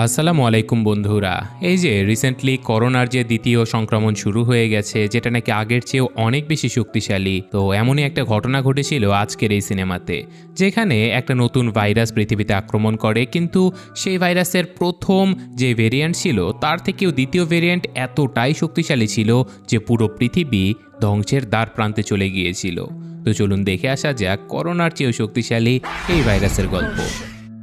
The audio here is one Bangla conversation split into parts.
আসসালামু আলাইকুম বন্ধুরা। এই যে রিসেন্টলি করোনার যে দ্বিতীয় সংক্রমণ শুরু হয়ে গেছে, যেটা নাকি আগের চেয়েও অনেক বেশি শক্তিশালী, তো এমনই একটা ঘটনা ঘটেছিল আজকের এই সিনেমাতে, যেখানে একটা নতুন ভাইরাস পৃথিবীতে আক্রমণ করে, কিন্তু সেই ভাইরাসের প্রথম যে ভেরিয়েন্ট ছিল, তার থেকেও দ্বিতীয় ভেরিয়েন্ট এতটাই শক্তিশালী ছিল যে পুরো পৃথিবী ধ্বংসের দ্বার প্রান্তে চলে গিয়েছিল। তো চলুন দেখে আসা যাক করোনার চেয়েও শক্তিশালী এই ভাইরাসের গল্প।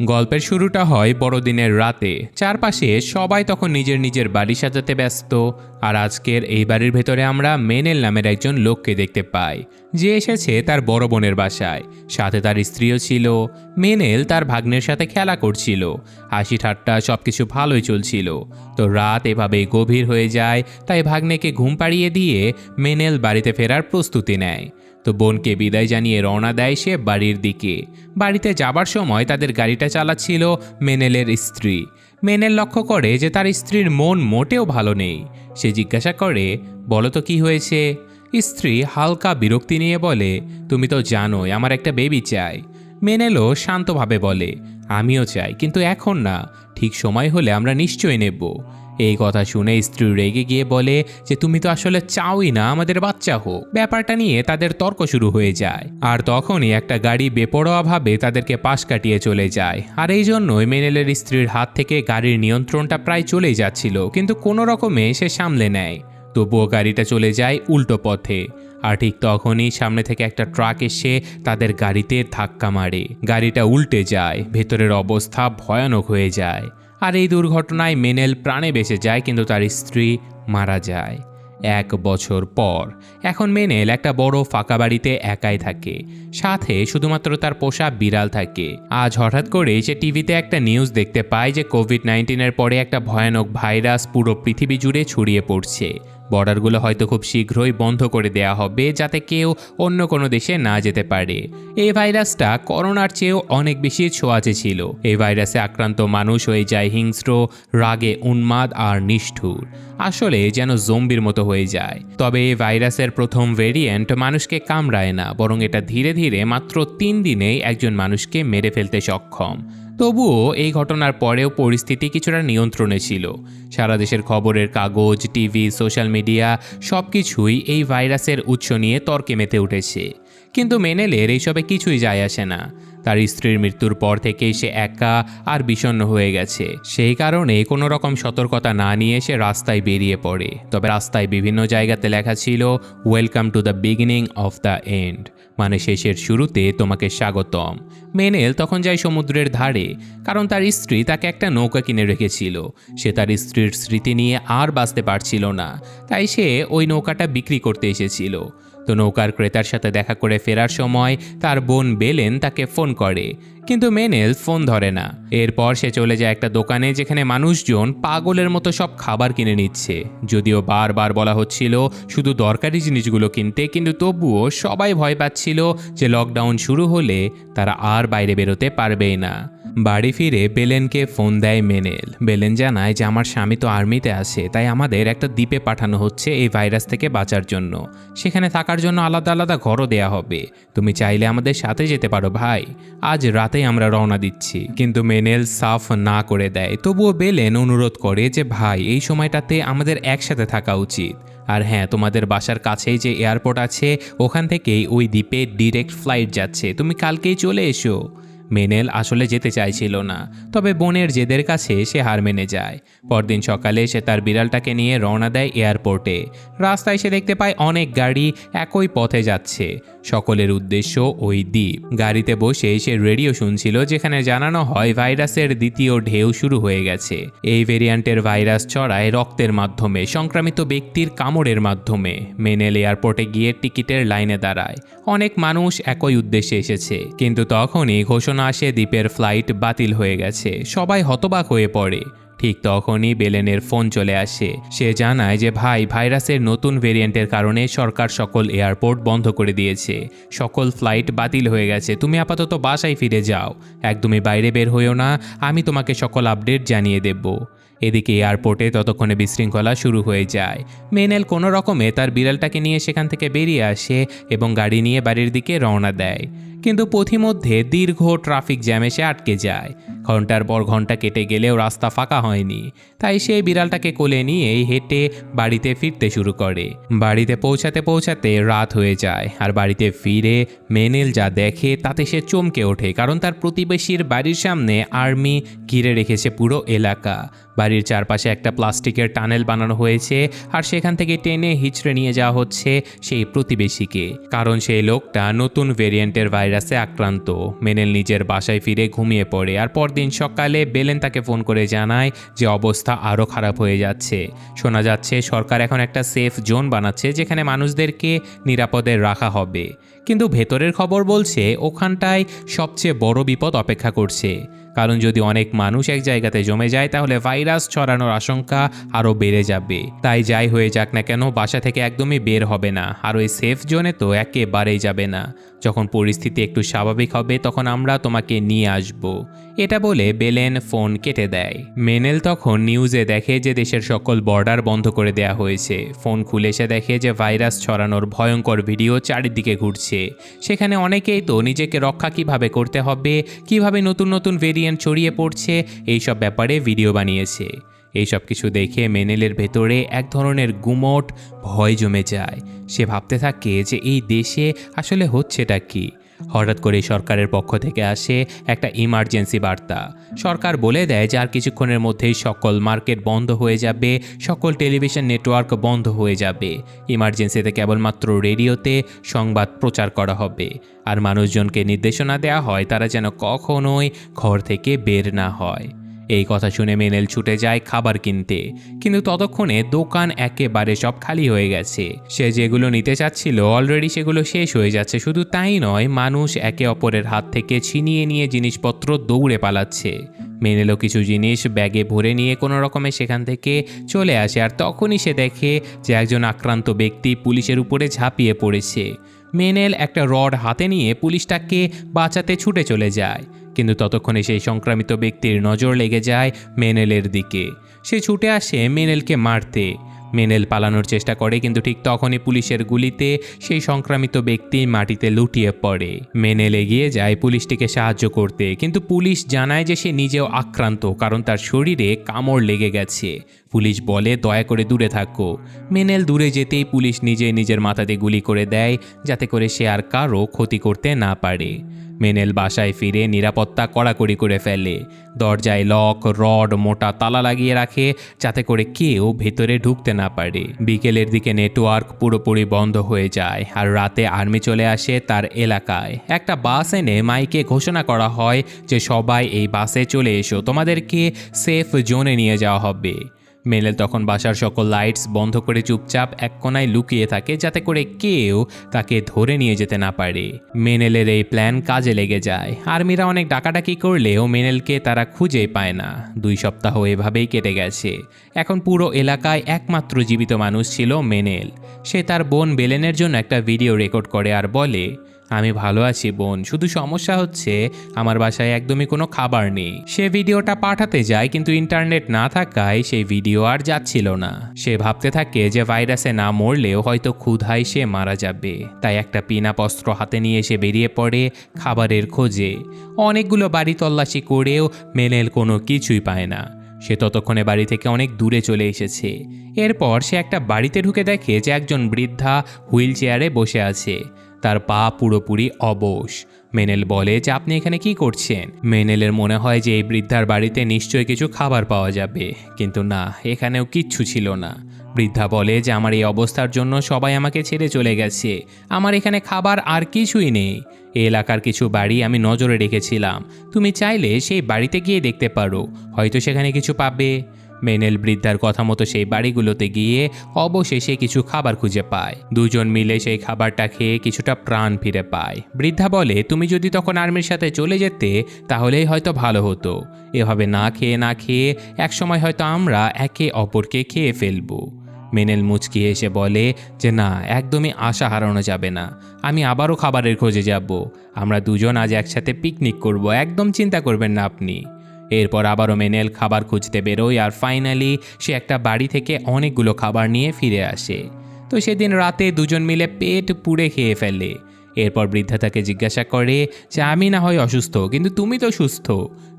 গল্পের শুরুটা হয় বড়দিনের রাতে। চারপাশে সবাই তখন নিজের নিজের বাড়ি সাজাতে ব্যস্ত, আর আজকের এই বাড়ির ভেতরে আমরা মেনেল নামের একজন লোককে দেখতে পাই। যে এসেছে তার বড় বোনের বাসায়। সাথে তার স্ত্রীও ছিল। মেনেল তার ভাগ্নের সাথে খেলা করছিল। হাসি ঠাট্টা সব কিছু ভালোই চলছিল। তো রাত এভাবেই গভীর হয়ে যায়, তাই ভাগ্নেকে ঘুম পাড়িয়ে দিয়ে মেনেল বাড়িতে ফেরার প্রস্তুতি নেয়। তো বোনকে বিদায় জানিয়ে রওনা দেয় সে বাড়ির দিকে। বাড়িতে যাবার সময় তাদের গাড়িটা চালাচ্ছিল মেনেলের স্ত্রী। মেনেল লক্ষ্য করে যে তার স্ত্রীর মন মোটেও ভালো নেই। সে জিজ্ঞাসা করে বলো তো কি হয়েছে? স্ত্রী হালকা বিরক্তি নিয়ে বলে, তুমি তো জানোই আমার একটা বেবি চাই। মেনেলও শান্তভাবে বলে, আমিও চাই, কিন্তু এখন না। ঠিক সময় হলে আমরা নিশ্চয়ই নেব। এই কথা শুনে স্ত্রী রেগে গিয়ে বলে যে, তুমি তো আসলে চাওই না আমাদের বাচ্চা হোক। ব্যাপারটা নিয়ে তাদের তর্ক শুরু হয়ে যায়। আর তখনই একটা গাড়ি বেপরোয়াভাবে তাদেরকে পাশ কাটিয়ে চলে যায়। আর এই জন্যই মেনেলের স্ত্রীর হাত থেকে গাড়ির নিয়ন্ত্রণটা প্রায় চলেই যাচ্ছিল, কিন্তু কোনো রকমে সে সামলে নেয়। তবুও গাড়িটা চলে যায় উল্টো পথে। আর ঠিক তখনই সামনে থেকে একটা ট্রাক এসে তাদের গাড়িতে ধাক্কা মারে। গাড়িটা উল্টে যায়, ভেতরের অবস্থা ভয়ানক হয়ে যায়। আর এই দুর্ঘটনায় মেনেল প্রাণে বেঁচে যায়, কিন্তু তার স্ত্রী মারা যায়। এক বছর পর, এখন মেনেল একটা বড় ফাঁকা বাড়িতে একাই থাকে। সাথে শুধুমাত্র তার পোষা বিড়াল থাকে। আজ হঠাৎ করে সে টিভিতে একটা নিউজ দেখতে পায় যে কোভিড নাইন্টিনের পরে একটা ভয়ানক ভাইরাস পুরো পৃথিবী জুড়ে ছড়িয়ে পড়ছে। বর্ডারগুলো হয়তো খুব শীঘ্রই বন্ধ করে দেয়া হবে যাতে কেউ অন্য কোনো দেশে না যেতে পারে। এই ভাইরাসটা করোনার চেয়েও অনেক বেশি ছোঁয়াচে ছিল। এই ভাইরাসে আক্রান্ত মানুষ হয়ে যায় হিংস্র, রাগে উন্মাদ আর নিষ্ঠুর। আসলে যেন জম্বির মতো হয়ে যায়। তবে এই ভাইরাসের প্রথম ভেরিয়েন্ট মানুষকে কামড়ায় না, বরং এটা ধীরে ধীরে মাত্র তিন দিনেই একজন মানুষকে মেরে ফেলতে সক্ষম। তবুও এই ঘটনার পরেও পরিস্থিতি কিছুটা নিয়ন্ত্রণে ছিল। সারা দেশের খবরের কাগজ, টিভি, সোশ্যাল মিডিয়া সব কিছুই এই ভাইরাসের উৎস নিয়ে তর্কে মেতে উঠেছে। কিন্তু মেনেলের এইসবে কিছুই যায় আসে না। তার স্ত্রীর মৃত্যুর পর থেকেই সে একা আর বিষণ্ণ হয়ে গেছে। সেই কারণে কোনো রকম সতর্কতা না নিয়ে সে রাস্তায় বেরিয়ে পড়ে। তবে রাস্তায় বিভিন্ন জায়গাতে লেখা ছিল welcome to the beginning of the end মানে শেষের শুরুতে তোমাকে স্বাগতম। মেনেল তখন যায় সমুদ্রের ধারে, কারণ তার স্ত্রী তাকে একটা নৌকা কিনে রেখেছিল। সে তার স্ত্রীর স্মৃতি নিয়ে আর বাঁচতে পারছিল না, তাই সে ওই নৌকাটা বিক্রি করতে এসেছিল। তো নৌকার ক্রেতার সাথে দেখা করে ফেরার সময় তার বোন বেলেন তাকে ফোন করে। কিন্তু মেনেল ফোন ধরে না। এরপর সে চলে যায় একটা দোকানে যেখানে মানুষজন পাগলের মতো সব খাবার কিনে নিচ্ছে। যদিও বারবার বলা হচ্ছিল শুধু দরকারি জিনিসগুলো কিনতে, কিন্তু তবুও সবাই ভয় পাচ্ছিল যে লকডাউন শুরু হলে তারা আর বাইরে বেরোতে পারবেই না। বাড়ি ফিরে বেলেনকে ফোন দেয় মেনেল। বেলেন জানায় যে, আমার স্বামী তো আর্মিতে আছে, তাই আমাদের একটা দ্বীপে পাঠানো হচ্ছে এই ভাইরাস থেকে বাঁচার জন্য। সেখানে থাকার জন্য আলাদা আলাদা ঘরও দেয়া হবে। তুমি চাইলে আমাদের সাথে যেতে পারো ভাই। আজ রাতেই আমরা রওনা দিচ্ছি। কিন্তু মেনেল সাফ না করে দেয়। তবুও বেলেন অনুরোধ করে যে, ভাই, এই সময়টাতে আমাদের একসাথে থাকা উচিত। আর হ্যাঁ তোমাদের বাসার কাছেই যে এয়ারপোর্ট আছে, ওখান থেকেই ওই দ্বীপে ডিরেক্ট ফ্লাইট যাচ্ছে। তুমি কালকেই চলে এসো। মেনেল আসলে যেতে চাইছিল না, তবে বোনের জেদের কাছে সে হার মেনে যায়। পরদিন সকালে সে তার বিড়ালটাকে নিয়ে রওনা দেয় এয়ারপোর্টে। রাস্তায় সে দেখতে পায় অনেক গাড়ি একই পথে যাচ্ছে। সকলের উদ্দেশ্য ওই দ্বীপ। গাড়িতে বসে সে রেডিও শুনছিল যেখানে জানানো হয় ভাইরাসের দ্বিতীয় ঢেউ শুরু হয়ে গেছে। এই ভেরিয়ান্টের ভাইরাস ছড়ায় রক্তের মাধ্যমে, সংক্রামিত ব্যক্তির কামড়ের মাধ্যমে। মেনেল এয়ারপোর্টে গিয়ে টিকিটের লাইনে দাঁড়ায়। অনেক মানুষ একই উদ্দেশ্যে এসেছে। কিন্তু তখনই ঘোষণা আসে দ্বীপের ফ্লাইট বাতিল হয়ে গেছে। সবাই হতবাক হয়ে পড়ে। ঠিক তখনই বেলেনের ফোন চলে আসে। সে জানায় যে, ভাই, ভাইরাসের নতুন ভেরিয়েন্টের কারণে সরকার সকল এয়ারপোর্ট বন্ধ করে দিয়েছে। সকল ফ্লাইট বাতিল হয়ে গেছে। তুমি আপাতত বাসায় ফিরে যাও। একদমই বাইরে বের হইও না। আমি তোমাকে সকল আপডেট জানিয়ে দেব। এদিকে এয়ারপোর্টে ততক্ষণে বিশৃঙ্খলা শুরু হয়ে যায়। মেনেল কোনো রকমে তার বিড়ালটাকে নিয়ে সেখান থেকে বেরিয়ে আসে এবং গাড়ি নিয়ে বাড়ির দিকে রওনা দেয়। কিন্তু পথিমধ্যে দীর্ঘ ট্রাফিক জ্যামে সে আটকে যায়। ঘণ্টার পর ঘণ্টা কেটে গেলেও রাস্তা ফাঁকা হয়নি। তাই সে বিড়ালটাকে কোলে নিয়ে হেঁটে বাড়িতে ফিরতে শুরু করে। বাড়িতে পৌঁছাতে পৌঁছাতে রাত হয়ে যায়। আর বাড়িতে ফিরে মেনেল যা দেখে তাতে সে চমকে ওঠে, কারণ তার প্রতিবেশীর বাড়ির সামনে আর্মি ঘিরে রেখেছে পুরো এলাকা। বাড়ির চারপাশে একটা প্লাস্টিকের টানেল বানানো হয়েছে আর সেখান থেকে টেনে হিচড়ে নিয়ে যাওয়া হচ্ছে সেই প্রতিবেশীকে। কারণ সেই লোকটা নতুন ভেরিয়েন্টের ভাইরাসে আক্রান্ত। মেনেল নিজের বাসায় ফিরে ঘুমিয়ে পড়ে আর পরদিন সকালে বেলেন তাকে ফোন করে জানায় যে অবস্থা আরও খারাপ হয়ে যাচ্ছে। শোনা যাচ্ছে সরকার এখন একটা সেফ জোন বানাচ্ছে যেখানে মানুষদেরকে নিরাপদে রাখা হবে। কিন্তু ভেতরের খবর বলছে ওখানটায় সবচেয়ে বড় বিপদ অপেক্ষা করছে। কারণ যদি অনেক মানুষ এক জায়গাতে জমে যায়, তাহলে ভাইরাস ছড়ানোর আশঙ্কা আরও বেড়ে যাবে। তাই যাই হয়ে যাক না কেন, বাসা থেকে একদমই বের হবে না। আর ওই সেফ জোনে তো একেবারেই যাবে না। যখন পরিস্থিতি একটু স্বাভাবিক হবে, তখন আমরা তোমাকে নিয়ে আসব। এটা বলে বেলেন ফোন কেটে দেয়। মেনেল তখন নিউজে দেখে যে দেশের সকল বর্ডার বন্ধ করে দেয়া হয়েছে। ফোন খুলে সে দেখে যে ভাইরাস ছড়ানোর ভয়ঙ্কর ভিডিও চারিদিকে ঘুরছে। সেখানে অনেকেই তো নিজেকে রক্ষা কীভাবে করতে হবে, কীভাবে নতুন নতুন ভেরিয়েন্ট ছড়িয়ে পড়ছে, এইসব ব্যাপারে ভিডিও বানিয়েছে। এইসব কিছু দেখে মেনেলের ভেতরে এক ধরনের গুমট, ভয় জমে যায়। সে ভাবতে থাকে যে এই দেশে আসলে হচ্ছেটা কি? হঠাৎ করে সরকারের পক্ষ থেকে আসে একটা ইমার্জেন্সি বার্তা। সরকার বলে দেয় যে আর কিছুক্ষণের মধ্যেই সকল মার্কেট বন্ধ হয়ে যাবে, সকল টেলিভিশন নেটওয়ার্ক বন্ধ হয়ে যাবে। ইমার্জেন্সিতে কেবলমাত্র রেডিওতে সংবাদ প্রচার করা হবে। আর মানুষজনকে নির্দেশনা দেওয়া হয় তারা যেন কখনোই ঘর থেকে বের না হয়। এই কথা শুনে মেনেল ছুটে যায় খাবার কিনতে। কিন্তু ততক্ষণে দোকান একেবারে সব খালি হয়ে গেছে। সে যেগুলো নিতে চাচ্ছিল অলরেডি সেগুলো শেষ হয়ে যাচ্ছে। শুধু তাই নয়, মানুষ একে অপরের হাত থেকে ছিনিয়ে নিয়ে জিনিসপত্র দৌড়ে পালাচ্ছে। মেনেলও কিছু জিনিস ব্যাগে ভরে নিয়ে কোনো রকমে সেখান থেকে চলে আসে আর তখনই সে দেখে যে একজন আক্রান্ত ব্যক্তি পুলিশের উপরে ঝাঁপিয়ে পড়েছে। মেনেল একটা রড হাতে নিয়ে পুলিশটাকে বাঁচাতে ছুটে চলে যায়। কিন্তু ততক্ষণে সেই সংক্রামিত ব্যক্তির নজর লেগে যায় মেনেলের দিকে। সে ছুটে আসে মেনেলকে মারতে। মেনেল পালানোর চেষ্টা করে কিন্তু ঠিক তখনই পুলিশের গুলিতে সেই সংক্রামিত ব্যক্তি মাটিতে লুটিয়ে পড়ে। মেনেল এগিয়ে যায় পুলিশটিকে সাহায্য করতে, কিন্তু পুলিশ জানায় যে সে নিজেও আক্রান্ত, কারণ তার শরীরে কামড় লেগে গেছে। পুলিশ বলে, দয়া করে দূরে থাকো। মেনেল দূরে যেতেই পুলিশ নিজে নিজের মাথাতে গুলি করে দেয়, যাতে করে সে আর কারও ক্ষতি করতে না পারে। মেনেল বাসায় ফিরে নিরাপত্তা কড়াকড়ি করে ফেলে। দরজায় লক, রড, মোটা তালা লাগিয়ে রাখে, যাতে করে কেউ ভেতরে ঢুকতে না পারে। বিকেলের দিকে নেটওয়ার্ক পুরোপুরি বন্ধ হয়ে যায়, আর রাতে আর্মি চলে আসে তার এলাকায়। একটা বাস এনে মাইকে ঘোষণা করা হয় যে, সবাই এই বাসে চলে এসো। তোমাদেরকে সেফ জোনে নিয়ে যাওয়া হবে। মেনেল তখন বাসার সকল লাইটস বন্ধ করে চুপচাপ এক কোনায় লুকিয়ে থাকে যাতে করে কেউ তাকে ধরে নিয়ে যেতে না পারে। মেনেলের এই প্ল্যান কাজে লেগে যায়। আর্মিরা অনেক ডাকাডাকি করলেও মেনেলকে তারা খুঁজে পায় না। দুই সপ্তাহ এভাবেই কেটে গেছে। এখন পুরো এলাকায় একমাত্র জীবিত মানুষ ছিল মেনেল। সে তার বোন বেলেনের জন্য একটা ভিডিও রেকর্ড করে আর বলে আমি ভালো আছি, বোন। শুধু সমস্যা হচ্ছে আমার বাসায় একদমই কোনো খাবার নেই। সে ভিডিওটা পাঠাতে যায়, কিন্তু ইন্টারনেট না থাকায় সেই ভিডিও আর যাচ্ছিল না। সে ভাবতে থাকে যে ভাইরাসে না মরলেও হয়তো ক্ষুধায় সে মারা যাবে। তাই একটা পিনাপস্ত্র হাতে নিয়ে সে বেরিয়ে পড়ে খাবারের খোঁজে। অনেকগুলো বাড়ি তল্লাশি করেও মেনেল কোনো কিছুই পায় না। সে ততক্ষণে বাড়ি থেকে অনেক দূরে চলে এসেছে। এরপর সে একটা বাড়িতে ঢুকে দেখে যে একজন বৃদ্ধা হুইল চেয়ারে বসে আছে। তার পা পুরোপুরি অবশ। মেনেল বলে, যে আপনি এখানে কি করছেন? মেনেলের মনে হয় যে এই বৃদ্ধার বাড়িতে নিশ্চয়ই কিছু খাবার পাওয়া যাবে। কিন্তু না, এখানেও কিচ্ছু ছিল না। বৃদ্ধা বলে, যে আমার এই অবস্থার জন্য সবাই আমাকে ছেড়ে চলে গেছে। আমার এখানে খাবার আর কিছুই নেই। এলাকার কিছু বাড়ি আমি নজরে রেখেছিলাম। তুমি চাইলে সেই বাড়িতে গিয়ে দেখতে পারো। হয়তো সেখানে কিছু পাবে। মেনেল বৃদ্ধার কথা মতো সেই বাড়িগুলোতে গিয়ে অবশেষে কিছু খাবার খুঁজে পায়। দুজন মিলে সেই খাবারটা খেয়ে কিছুটা প্রাণ ফিরে পায়। বৃদ্ধা বলে, তুমি যদি তখন আর্মির সাথে চলে যেতে, তাহলেই হয়তো ভালো হতো। এভাবে না খেয়ে না খেয়ে একসময় হয়তো আমরা একে অপরকে খেয়ে ফেলব। মেনেল মুচকি এসে বলে, যে না, একদমই আশা হারানো যাবে না। আমি আবারও খাবারের খোঁজে যাব। আমরা দুজন আজ একসাথে পিকনিক করব। একদম চিন্তা করবেন না আপনি। এরপর আবারও মেনেল খাবার খুঁজতে বেরোয় আর ফাইনালি সে একটা বাড়ি থেকে অনেকগুলো খাবার নিয়ে ফিরে আসে। তো সেদিন রাতে দুজন মিলে পেট পুড়ে খেয়ে ফেলে। এরপর বৃদ্ধা তাকে জিজ্ঞাসা করে যে, আমি না হয় অসুস্থ? কিন্তু তুমি তো সুস্থ।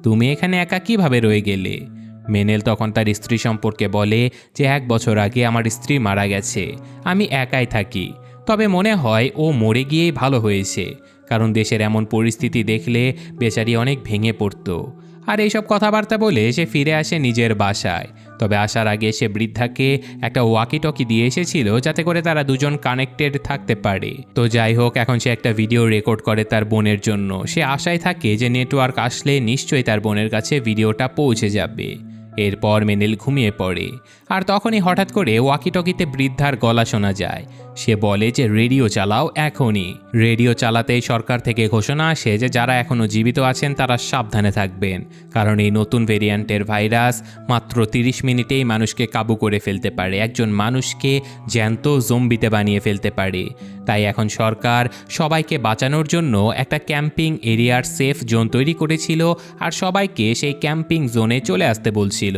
তুমি এখানে একা কীভাবে রয়ে গেলে? মেনেল তখন তার স্ত্রী সম্পর্কে বলে যে, এক বছর আগে আমার স্ত্রী মারা গেছে। আমি একাই থাকি। তবে মনে হয় ও মরে গিয়েই ভালো হয়েছে। কারণ দেশের এমন পরিস্থিতি দেখলে বেচারি অনেক ভেঙে পড়তো। আর এইসব কথাবার্তা বলে সে ফিরে আসে নিজের বাসায়। তবে আসার আগে সে বৃদ্ধাকে একটা ওয়াকি টকি দিয়ে এসেছিল যাতে করে তারা দুজন কানেক্টেড থাকতে পারে। তো যাই হোক, এখন সে একটা ভিডিও রেকর্ড করে তার বোনের জন্য। সে আশায় থাকে যে নেটওয়ার্ক আসলে নিশ্চয়ই তার বোনের কাছে ভিডিওটা পৌঁছে যাবে। এরপর মেনেল ঘুমিয়ে পড়ে। আর তখনই হঠাৎ করে ওয়াকিটকিতে বৃদ্ধার গলা শোনা যায়। সে বলে যে, রেডিও চালাও এখনই। রেডিও চালাতেই সরকার থেকে ঘোষণা আসে যে, যারা এখনও জীবিত আছেন, তারা সাবধানে থাকবেন। কারণ এই নতুন ভেরিয়েন্টের ভাইরাস মাত্র তিরিশ মিনিটেই মানুষকে কাবু করে ফেলতে পারে। একজন মানুষকে জ্যান্ত জম্বিতে বানিয়ে ফেলতে পারে। তাই এখন সরকার সবাইকে বাঁচানোর জন্য একটা ক্যাম্পিং এরিয়ার সেফ জোন তৈরি করেছিল। আর সবাইকে সেই ক্যাম্পিং জোনে চলে আসতে বলছিল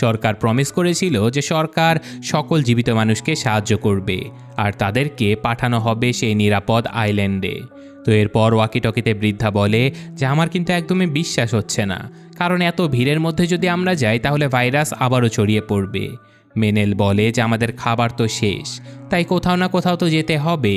সরকার প্রমিস করেছিল যে সরকার সকল জীবিত মানুষকে সাহায্য করবে, আর তাদেরকে পাঠানো হবে সেই নিরাপদ আইল্যান্ডে তো এরপর ওয়াকিটকিতে বৃদ্ধা বলে যে, আমার কিন্তু একদমই বিশ্বাস হচ্ছে না। কারণ এত ভিড়ের মধ্যে যদি আমরা যাই, তাহলে ভাইরাস আবারও ছড়িয়ে পড়বে। মেনেল বলে যে, আমাদের খাবার তো শেষ। তাই কোথাও না কোথাও তো যেতে হবে।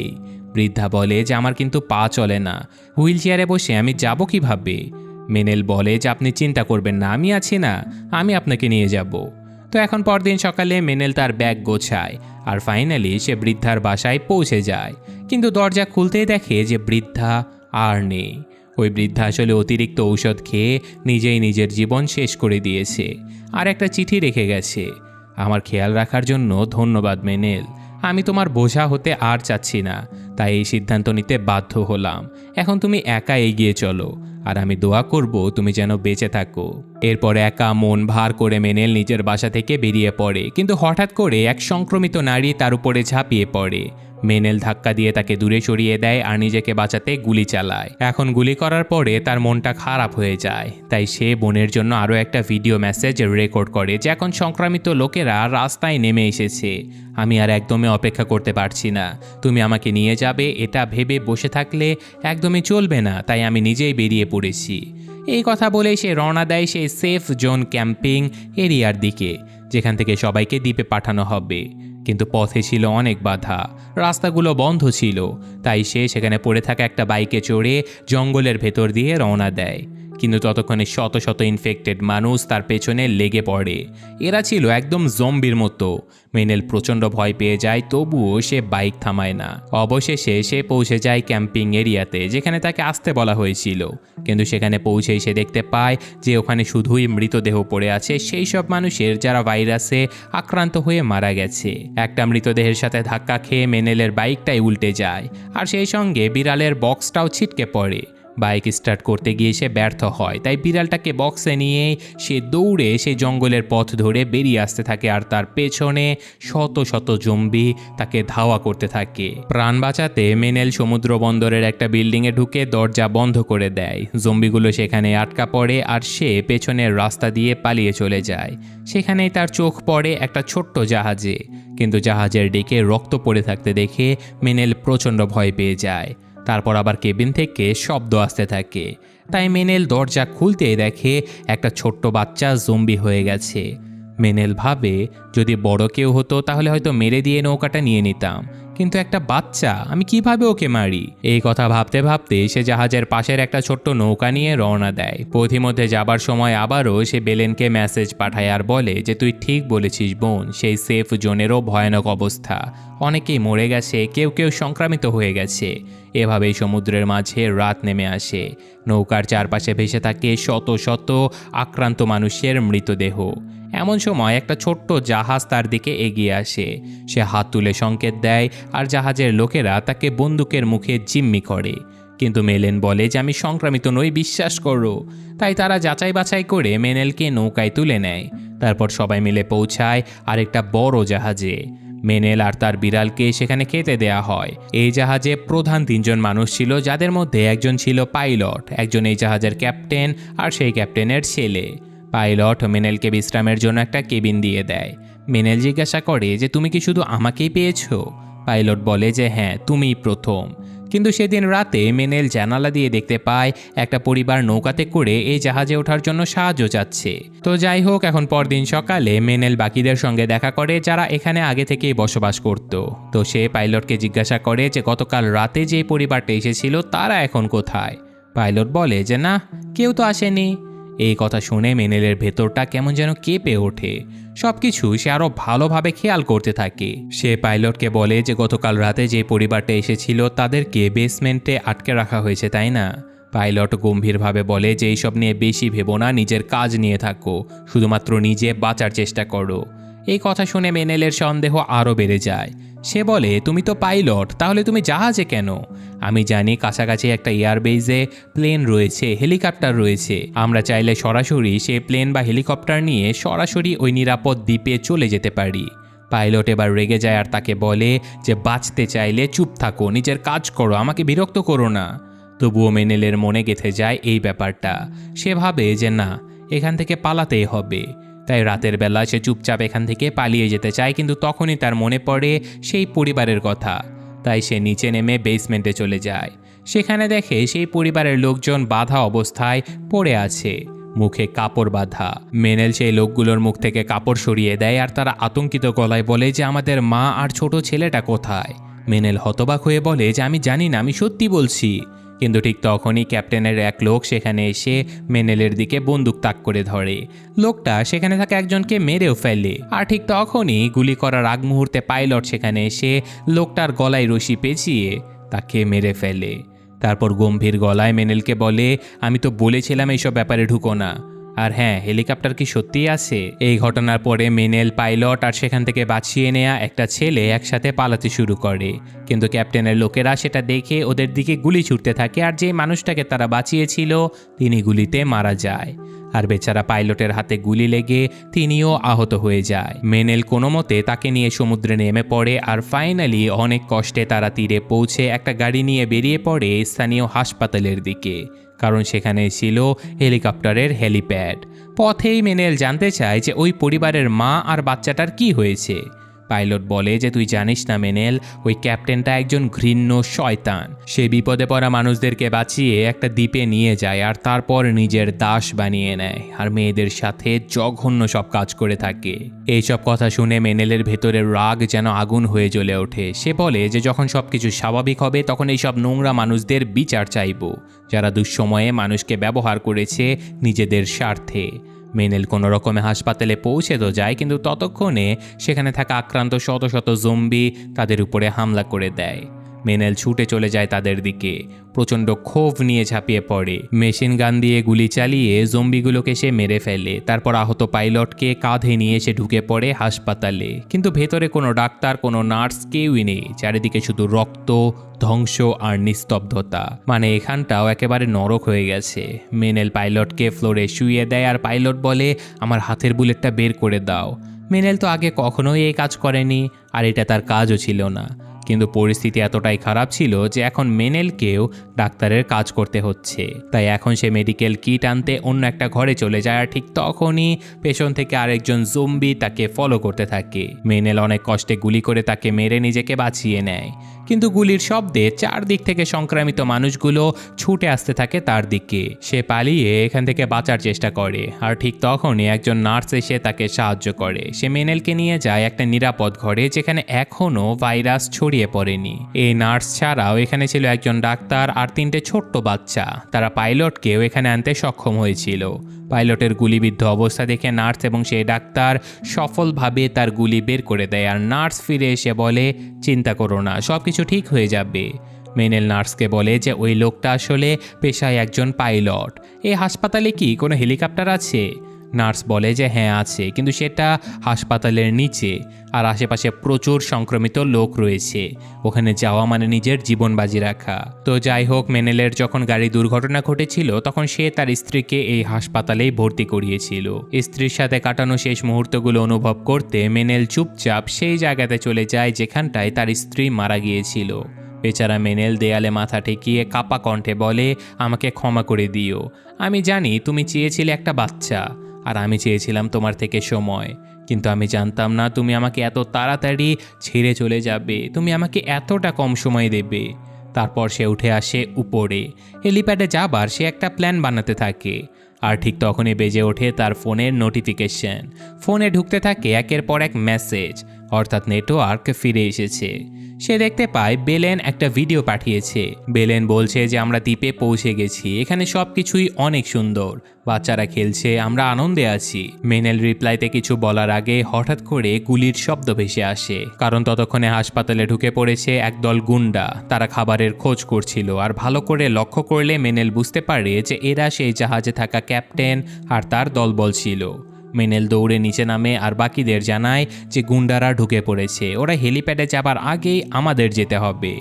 বৃদ্ধা বলে যে, আমার কিন্তু পা চলে না। হুইল চেয়ারে বসে আমি যাব কীভাবে? মেনেল বলে যে আপনি চিন্তা করবেন না, আমি আছি না, আমি আপনাকে নিয়ে যাব। তো এখন পরদিন সকালে মেনেল তার ব্যাগ গোছায় আর ফাইনালি সে বৃদ্ধার বাসায় পৌঁছে যায়। কিন্তু দরজা খুলতেই দেখে যে বৃদ্ধা আর নেই। ওই বৃদ্ধা আসলে অতিরিক্ত ঔষধ খেয়ে নিজেই নিজের জীবন শেষ করে দিয়েছে। আর একটা চিঠি রেখে গেছে। আমার খেয়াল রাখার জন্য ধন্যবাদ, মেনেল। আমি তোমার বোঝা হতে আর চাচ্ছি না। তাই এই সিদ্ধান্ত নিতে বাধ্য হলাম। এখন তুমি একা এগিয়ে চলো। আর আমি দোয়া করব তুমি যেন বেঁচে থাকো। এরপর একা মন ভার করে মেনেল নিজের বাসা থেকে বেরিয়ে পড়ে। কিন্তু হঠাৎ করে এক সংক্রমিত নারী তার উপরে ঝাঁপিয়ে পড়ে। মেনেল ধাক্কা দিয়ে তাকে দূরে সরিয়ে দেয় আর নিজেকে বাঁচাতে গুলি চালায়। এখন গুলি করার পরে তার মনটা খারাপ হয়ে যায়। তাই সে বোনের জন্য আরও একটা ভিডিও মেসেজ রেকর্ড করে যে এখন সংক্রামিত লোকেরা রাস্তায় নেমে এসেছে। আমি আর একদমই অপেক্ষা করতে পারছি না। তুমি আমাকে নিয়ে যাবে, এটা ভেবে বসে থাকলে একদমই চলবে না, তাই আমি নিজেই বেরিয়ে পড়েছি। এই কথা বলে সে রওনা দেয় সেই সেফ জোন ক্যাম্পিং এরিয়ার দিকে, যেখান থেকে সবাইকে দ্বীপে পাঠানো হবে। কিন্তু পথে ছিল অনেক বাধা। রাস্তাগুলো বন্ধ ছিল, তাই সে সেখানে পড়ে থাকা একটা বাইকে চড়ে জঙ্গলের ভেতর দিয়ে রওনা দেয়। কিন্তু ততক্ষণে শত শত ইনফেক্টেড মানুষ তার পেছনে লেগে পড়ে। এরা ছিল একদম জম্বির মতো। মেনেল প্রচণ্ড ভয় পেয়ে যায়, তবুও সে বাইক থামায় না। অবশেষে সে পৌঁছে যায় ক্যাম্পিং এরিয়াতে, যেখানে তাকে আসতে বলা হয়েছিল। কিন্তু সেখানে পৌঁছেই সে দেখতে পায় যে ওখানে শুধুই মৃতদেহ পড়ে আছে, সেই সব মানুষের যারা ভাইরাসে আক্রান্ত হয়ে মারা গেছে। একটা মৃতদেহের সাথে ধাক্কা খেয়ে মেনেলের বাইকটাই উল্টে যায়, আর সেই সঙ্গে বিড়ালের বক্সটাও ছিটকে পড়ে। বাইক স্টার্ট করতে গিয়ে সে ব্যর্থ হয়। তাই বিড়ালটাকে বক্সে নিয়ে সে দৌড়ে সে জঙ্গলের পথ ধরে বেরিয়ে আসতে থাকে আর তার পেছনে শত শত জম্বি তাকে ধাওয়া করতে থাকে। প্রাণ বাঁচাতে মেনেল সমুদ্র বন্দরের একটা বিল্ডিংয়ে ঢুকে দরজা বন্ধ করে দেয়। জম্বিগুলো সেখানে আটকা পড়ে আর সে পেছনের রাস্তা দিয়ে পালিয়ে চলে যায়। সেখানেই তার চোখ পড়ে একটা ছোট্ট জাহাজে। কিন্তু জাহাজের ডেকে রক্ত পড়ে থাকতে দেখে মেনেল প্রচণ্ড ভয় পেয়ে যায়। তারপর আবার কেবিন থেকে শব্দ আসতে থাকে। তাই মেনেল দরজা খুলতে দেখে একটা ছোট্ট বাচ্চা জম্বি হয়ে গেছে। মেনেল ভাবে, যদি বড় কেউ হতো, তাহলে হয়তো মেরে দিয়ে নৌকাটা নিয়ে নিতাম। কিন্তু একটা বাচ্চা, আমি কীভাবে ওকে মারি? এই কথা ভাবতে ভাবতে সে জাহাজের পাশের একটা ছোট্ট নৌকা নিয়ে রওনা দেয়। পথিমধ্যে যাবার সময় আবারও সে বেলেনকে মেসেজ পাঠায় আর বলে যে, তুই ঠিক বলেছিস বোন, সেই সেফ জোনেরও ভয়ানক অবস্থা। অনেকেই মরে গেছে, কেউ কেউ সংক্রামিত হয়ে গেছে। এভাবেই সমুদ্রের মাঝে রাত নেমে আসে। নৌকার চারপাশে ভেসে থাকে শত শত আক্রান্ত মানুষের মৃতদেহ। এমন সময় একটা ছোট্ট জাহাজ তার দিকে এগিয়ে আসে। সে হাত তুলে সংকেত দেয় আর জাহাজের লোকেরা তাকে বন্দুকের মুখে জিম্মি করে। কিন্তু মেলেন বলে যে, আমি সংক্রামিত নই, বিশ্বাস করো। তাই তারা যাচাই বাছাই করে মেনেলকে নৌকায় তুলে নেয়। তারপর সবাই মিলে পৌঁছায় আরেকটা বড় জাহাজে। মেনেল আর তার বিড়ালকে সেখানে খেতে দেয়া হয়। এই জাহাজে প্রধান তিনজন মানুষ ছিল, যাদের মধ্যে একজন ছিল পাইলট, একজন এই জাহাজের ক্যাপ্টেন আর সেই ক্যাপ্টেনের ছেলে। পাইলট মেনেলকে বিশ্রামের জন্য একটা কেবিন দিয়ে দেয়। মেনেল জিজ্ঞাসা করে যে, তুমি কি শুধু আমাকেই পেয়েছ? পাইলট বলে যে হ্যাঁ তুমিই প্রথম। কিন্তু সেদিন রাতে মেনেল জানালা দিয়ে দেখতে পায় একটা পরিবার নৌকাতে করে এই জাহাজে ওঠার জন্য সাহায্য চাচ্ছে। তো যাই হোক, এখন পরদিন সকালে মেনেল বাকিদের সঙ্গে দেখা করে যারা এখানে আগে থেকেই বসবাস করত। তো সে পাইলটকে জিজ্ঞাসা করে যে, গতকাল রাতে যে পরিবারটা এসেছিল, তারা এখন কোথায়? পাইলট বলে যে, না, কেউ তো আসেনি। এই কথা শুনে মেনেলের ভেতরটা কেমন যেন কেঁপে ওঠে। সবকিছু সে আরও ভালোভাবে খেয়াল করতে থাকে। সে পাইলটকে বলে যে গতকাল রাতে যে পরিবারটা এসেছিল তাদেরকে বেসমেন্টে আটকে রাখা হয়েছে, তাই না? পাইলট গম্ভীরভাবে বলে যে এইসব নিয়ে বেশি ভেবো না, নিজের কাজ নিয়ে থাকো। শুধুমাত্র নিজে বাঁচার চেষ্টা করো। এই কথা শুনে মেনেলের সন্দেহ আরও বেড়ে যায়। সে বলে, তুমি তো পাইলট, তাহলে তুমি জাহাজে কেন? আমি জানি কাছাকাছি একটা এয়ারবেজে প্লেন রয়েছে, হেলিকপ্টার রয়েছে। আমরা চাইলে সরাসরি সে প্লেন বা হেলিকপ্টার নিয়ে সরাসরি ওই নিরাপদ দ্বীপে চলে যেতে পারি। পাইলট এবার রেগে যায় আর তাকে বলে যে, বাঁচতে চাইলে চুপ থাকো, নিজের কাজ করো, আমাকে বিরক্ত করো না। তবুও মেনেলের মনে গেথে যায় এই ব্যাপারটা। সে ভাবে যে, না, এখান থেকে পালাতেই হবে। তাই রাতের বেলা সে চুপচাপ এখান থেকে পালিয়ে যেতে চায়, কিন্তু তখনই তার মনে পড়ে সেই পরিবারের কথা। তাই সে নিচে নেমে বেসমেন্টে চলে যায়। সেখানে দেখে সেই পরিবারের লোকজন বাধা অবস্থায় পড়ে আছে। মুখে কাপড় বাঁধা। মেনেল সেই লোকগুলোর মুখ থেকে কাপড় সরিয়ে দেয় আর তারা আতঙ্কিত গলায় বলে যে, আমাদের মা আর ছোট ছেলেটা কোথায়? মেনেল হতবাক হয়ে বলে যে, আমি জানি না, আমি সত্যি বলছি। কিন্তু ঠিক তখনই ক্যাপ্টেনের এক লোক সেখানে এসে মেনেলের দিকে বন্দুক তাক করে ধরে। লোকটা সেখানে থাকা একজনকে মেরেও ফেলে। আর ঠিক তখনই গুলি করার আগ মুহূর্তে পাইলট সেখানে এসে লোকটার গলায় রশি পেঁচিয়ে তাকে মেরে ফেলে। তারপর গম্ভীর গলায় মেনেলকে বলে, আমি তো বলেছিলাম এইসব ব্যাপারে ঢুকো না। আর হ্যাঁ হেলিকপ্টার কি সত্যিই আছে? এই ঘটনার পরে মেনেল পাইলট আর সেখান থেকে বাঁচিয়ে নেয়া একটা ছেলে একসাথে পালাতে শুরু করে। কিন্তু ক্যাপ্টেনের লোকেরা সেটা দেখে ওদের দিকে গুলি ছুটতে থাকে আর যে মানুষটাকে তারা বাঁচিয়েছিল, তিনি গুলিতে মারা যায়। আর বেচারা পাইলটের হাতে গুলি লেগে তিনিও আহত হয়ে যায়। মেনেল কোনো মতে তাকে নিয়ে সমুদ্রে নেমে পড়ে আর ফাইনালি অনেক কষ্টে তারা তীরে পৌঁছে একটা গাড়ি নিয়ে বেরিয়ে পড়ে স্থানীয় হাসপাতালের দিকে। কারণ সেখানে ছিল হেলিকপ্টারের হেলিপ্যাড। পথেই মেনেল জানতে চায় যে ওই পরিবারের মা আর বাচ্চাটার কি হয়েছে। পাইলট বলে যে, তুই জানিস না মেনেল, ওই ক্যাপ্টেনটা একজন ঘৃণ্য শয়তান। সে বিপদে পড়া মানুষদেরকে বাঁচিয়ে একটা দ্বীপে নিয়ে যায় আর তারপর নিজের দাস বানিয়ে নেয় আর মেয়েদের সাথে জঘন্য সব কাজ করে থাকে। এইসব কথা শুনে মেনেলের ভেতরের রাগ যেন আগুন হয়ে জ্বলে ওঠে। সে বলে যে, যখন সব কিছু স্বাভাবিক হবে, তখন এইসব নোংরা মানুষদের বিচার চাইব। যারা দুঃসময়ে মানুষকে ব্যবহার করেছে নিজেদের স্বার্থে। মেনেল কোনো রকমে হাসপাতালে পৌঁছে তো যায়, কিন্তু ততক্ষণে সেখানে থাকা আক্রান্ত শত শত জম্বি তাদের উপরে হামলা করে দেয়। মেনেল ছুটে চলে যায় তাদের দিকে। প্রচণ্ড ক্ষোভ নিয়ে ঝাঁপিয়ে পড়ে। মেশিন গান দিয়ে গুলি চালিয়ে জম্বিগুলোকে সে মেরে ফেলে। তারপর আহত পাইলটকে কাঁধে নিয়ে সে ঢুকে পড়ে হাসপাতালে। কিন্তু ভেতরে কোনো ডাক্তার, কোনো নার্স কেউই নেই। চারিদিকে শুধু রক্ত, ধ্বংস আর নিস্তব্ধতা। মানে এখানটাও একেবারে নরক হয়ে গেছে। মেনেল পাইলটকে ফ্লোরে শুইয়ে দেয় আর পাইলট বলে, আমার হাতের বুলেটটা বের করে দাও। মেনেল তো আগে কখনোই এই কাজ করেনি, আর এটা তার কাজও ছিল না। কিন্তু পরিস্থিতি এতটাই খারাপ ছিল যে এখন মেনেলকেও ডাক্তারের কাজ করতে হচ্ছে। তাই এখন সে মেডিকেল কিট আনতে অন্য একটা ঘরে চলে যায় আর ঠিক তখনই পেছন থেকে আরেকজন জম্বি তাকে ফলো করতে থাকে। মেনেল অনেক কষ্টে গুলি করে তাকে মেরে নিজেকে বাঁচিয়ে নেয়। কিন্তু গুলির শব্দে চারদিক থেকে সংক্রামিত মানুষগুলো ছুটে আসতে থাকে তার দিকে। সে পালিয়ে এখান থেকে বাঁচার চেষ্টা করে। আর ঠিক তখনই একজন নার্স এসে তাকে সাহায্য করে। সে মেনেলকে নিয়ে যায় একটা নিরাপদ ঘরে যেখানে এখনও ভাইরাস ছড়িয়ে পড়েনি। এই নার্স ছাড়াও এখানে ছিল একজন ডাক্তার আর তিনটে ছোট্ট বাচ্চা। তারা পাইলটকেও এখানে আনতে সক্ষম হয়েছিল। পাইলটের গুলিবিদ্ধ অবস্থা দেখে নার্স এবং সেই ডাক্তার সফলভাবে তার গুলি বের করে দেয় আর নার্স ফিরে এসে বলে, চিন্তা করো না সব কিছু ঠিক হয়ে যাবে। মেনেল নার্সকে বলে যে, ওই লোকটা আসলে পেশায় একজন পাইলট। এই হাসপাতালে কি কোনো হেলিকপ্টার আছে? নার্স বলে যে হ্যাঁ আছে। কিন্তু সেটা হাসপাতালের নিচে। আর আশেপাশে প্রচুর সংক্রমিত লোক রয়েছে। ওখানে যাওয়া মানে নিজের জীবন বাজি রাখা। তো যাই হোক, মেনেলের যখন গাড়ি দুর্ঘটনা ঘটেছিল, তখন সে তার স্ত্রীকে এই হাসপাতালেই ভর্তি করিয়েছিল। স্ত্রীর সাথে কাটানো শেষ মুহূর্তগুলো অনুভব করতে মেনেল চুপচাপ সেই জায়গাতে চলে যায় যেখানটায় তার স্ত্রী মারা গিয়েছিল। বেচারা মেনেল দেয়ালে মাথা ঠেকিয়ে কাপা কণ্ঠে বলে, আমাকে ক্ষমা করে দিও। আমি জানি তুমি চেয়েছিলে একটা বাচ্চা। আর আমি চেয়েছিলাম তোমার থেকে সময়। কিন্তু আমি জানতাম না তুমি আমাকে এত তাড়াতাড়ি ছেড়ে চলে যাবে। তুমি আমাকে এতটা কম সময় দেবে। তারপর সে উঠে আসে উপরে। হেলিপ্যাডে যাবার সে একটা প্ল্যান বানাতে থাকে। আর ঠিক তখনই বেজে ওঠে তার ফোনের নোটিফিকেশন। ফোনে ঢুকতে থাকে একের পর এক মেসেজ। অর্থাৎ নেটওয়ার্ক ফিরে এসেছে। সে দেখতে পায়, বেলেন একটা ভিডিও পাঠিয়েছে। বেলেন বলছে যে, আমরা দ্বীপে পৌঁছে গেছি। এখানে সব কিছুই অনেক সুন্দর। বাচ্চারা খেলছে, আমরা আনন্দে আছি। মেনেল রিপ্লাইতে কিছু বলার আগে হঠাৎ করে গুলির শব্দ ভেসে আসে। কারণ ততক্ষণে হাসপাতালে ঢুকে পড়েছে একদল গুন্ডা। তারা খাবারের খোঁজ করছিল আর ভালো করে লক্ষ্য করলে মেনেল বুঝতে পারে যে, এরা সেই জাহাজে থাকা ক্যাপ্টেন আর তার দলবল ছিল। মেনেল দৌড়ে নিচে নামে আর বাকিদের জানায় যে গুন্ডারা ঢুকে পড়েছে। ওরা হেলিপ্যাডে যাবার আগেই আমাদের যেতে হবে।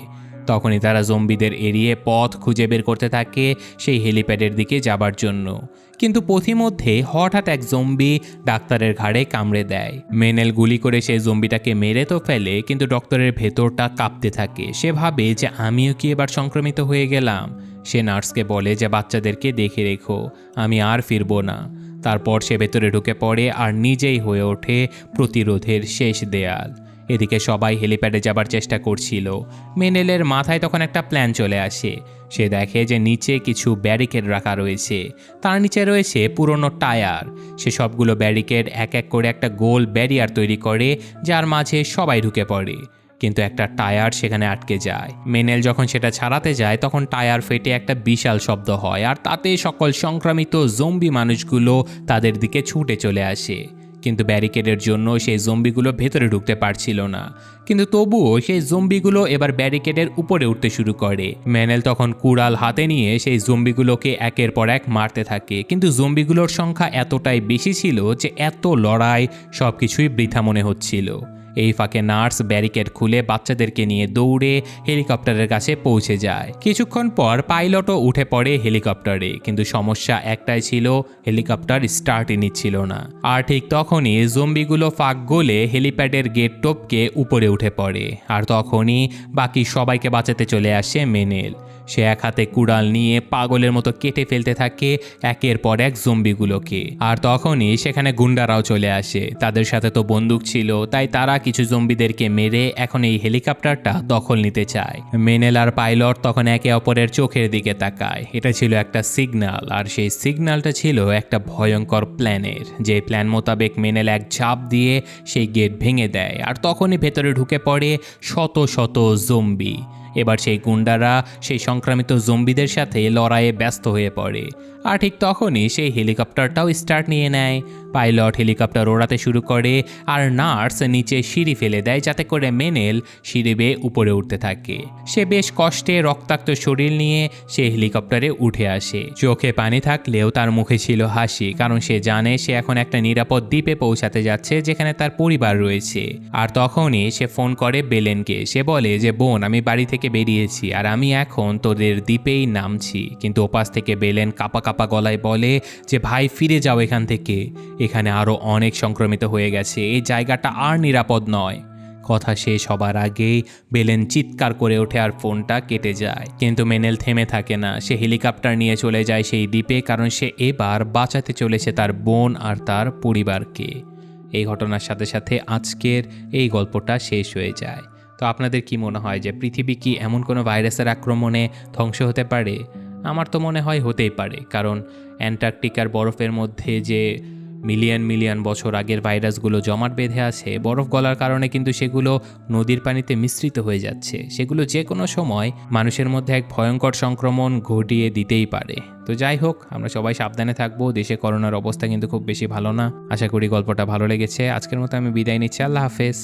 তখনই তারা জম্বিদের এড়িয়ে পথ খুঁজে বের করতে থাকে সেই হেলিপ্যাডের দিকে যাবার জন্য। কিন্তু পথিমধ্যে হঠাৎ এক জম্বি ডাক্তারের ঘাড়ে কামড়ে দেয়। মেনেল গুলি করে সেই জম্বিটাকে মেরে তো ফেলে, কিন্তু ডক্টরের ভেতরটা কাঁপতে থাকে। সে ভাবে যে আমিও কি এবার সংক্রমিত হয়ে গেলাম? সে নার্সকে বলে যে, বাচ্চাদেরকে দেখে রেখো, আমি আর ফিরবো না। তারপর সে ভেতরে ঢুকে পড়ে আর নিজেই হয়ে ওঠে প্রতিরোধের শেষ দেয়াল। এদিকে সবাই হেলিপ্যাডে যাবার চেষ্টা করছিল। মেনেলের মাথায় তখন একটা প্ল্যান চলে আসে। সে দেখে যে নিচে কিছু ব্যারিকেড রাখা রয়েছে। তার নিচে রয়েছে পুরনো টায়ার। সে সবগুলো ব্যারিকেড এক এক করে একটা গোল ব্যারিয়ার তৈরি করে, যার মাঝে সবাই ঢুকে পড়ে। কিন্তু একটা টায়ার সেখানে আটকে যায়। মেনেল যখন সেটা ছাড়াতে যায়, তখন টায়ার ফেটে একটা বিশাল শব্দ হয় আর তাতে সকল সংক্রামিত জম্বি মানুষগুলো তাদের দিকে ছুটে চলে আসে। কিন্তু ব্যারিকেডের জন্য সেই জম্বিগুলো ভেতরে ঢুকতে পারছিল না। কিন্তু তবুও সেই জম্বিগুলো এবার ব্যারিকেডের উপরে উঠতে শুরু করে। ম্যানেল তখন কুড়াল হাতে নিয়ে সেই জম্বিগুলোকে একের পর এক মারতে থাকে। কিন্তু জম্বিগুলোর সংখ্যা এতটাই বেশি ছিল যে এত লড়াই সব কিছুই বৃথা মনে হচ্ছিল। এই ফাঁকে নার্স ব্যারিকেড খুলে বাচ্চাদেরকে নিয়ে দৌড়ে হেলিকপ্টারের কাছে পৌঁছে যায়। কিছুক্ষণ পর পাইলটও উঠে পড়ে হেলিকপ্টারে, কিন্তু সমস্যা একটাই ছিল, হেলিকপ্টার স্টার্টই নিচ্ছিল না। আর ঠিক তখনই জম্বিগুলো ফাঁক গলে হেলিপ্যাডের গেট টপকে উপরে উঠে পড়ে। আর তখনই বাকি সবাইকে বাঁচাতে চলে আসে মেনেল। সে এক হাতে কুড়াল নিয়ে পাগলের মতো কেটে ফেলতে থাকে, একের পর এক জম্বিগুলোকে। আর তখনই সেখানে গুন্ডারাও চলে আসে। তাদের সাথে তো বন্দুক ছিল, তাই তারা কিছু জম্বিদেরকে মেরে এখন এই হেলিকপ্টারটা দখল নিতে চায়। মেনেল আর পাইলট তখন একে অপরের চোখের দিকে তাকায়। এটা ছিল একটা সিগনাল, আর সেই সিগনালটা ছিল একটা ভয়ঙ্কর প্ল্যানের। যে প্ল্যান মোতাবেক মেনেল এক ঝাঁপ দিয়ে সেই গেট ভেঙে দেয়, আর তখনই ভেতরে ঢুকে পড়ে শত শত জম্বি। এবার সেই গুন্ডারা সেই সংক্রামিত জম্বিদের সাথে লড়াইয়ে ব্যস্ত হয়ে পড়ে। আর ঠিক তখনই সেই হেলিকপ্টারটাও স্টার্ট নিয়ে নেয়। পাইলট হেলিকপ্টার ওড়াতে শুরু করে আর নার্স নিচে সিঁড়ি ফেলে দেয় যাতে করে মেনেল সিঁড়ি বেয়ে উপরে উঠতে থাকে। সে বেশ কষ্টে রক্তাক্ত শরীর নিয়ে সে হেলিকপ্টারে উঠে আসে। চোখে পানি থাকলেও তার মুখে ছিল হাসি, কারণ সে জানে সে এখন একটা নিরাপদ দ্বীপে পৌঁছাতে যাচ্ছে যেখানে তার পরিবার রয়েছে। আর তখনই সে ফোন করে বেলেনকে। সে বলে যে, বোন, আমি বাড়ি থেকে বেরিয়েছি আর আমি এখন তোদের দ্বীপেই নামছি। কিন্তু ওপাশ থেকে বেলেন কাপা কাপা গলায় বলে যে, ভাই, ফিরে যাও এখান থেকে। এখানে আরও অনেক সংক্রমিত হয়ে গেছে। এই জায়গাটা আর নিরাপদ নয়। কথা শেষ হবার আগেই বেলেন চিৎকার করে ওঠে আর ফোনটা কেটে যায়। কিন্তু মেনেল থেমে থাকে না। সে হেলিকপ্টার নিয়ে চলে যায় সেই দ্বীপে কারণ সে এবার বাঁচাতে চলেছে তার বোন আর তার পরিবারকে। এই ঘটনার সাথে সাথে আজকের এই গল্পটা শেষ হয়ে যায়। তো আপনাদের কি মনে হয় যে পৃথিবী কি এমন কোনো ভাইরাসের আক্রমণে ধ্বংস হতে পারে? আমার তো মনে হয় হতেই পারে, কারণ অ্যান্টার্কটিকার বরফের মধ্যে যে মিলিয়ন মিলিয়ন বছর আগের ভাইরাসগুলো জমাট বেঁধে আছে, বরফ গলার কারণে কিন্তু সেগুলো নদীর পানিতে মিশ্রিত হয়ে যাচ্ছে। সেগুলো যে কোনো সময় মানুষের মধ্যে এক ভয়ঙ্কর সংক্রমণ ঘটিয়ে দিতেই পারে। তো যাই হোক, আমরা সবাই সাবধানে থাকব, দেশে করোনার অবস্থা কিন্তু খুব বেশি ভালো না। আশা করি গল্পটা ভালো লেগেছে। আজকের মতো আমি বিদায় নিচ্ছি, আল্লাহ হাফেজ।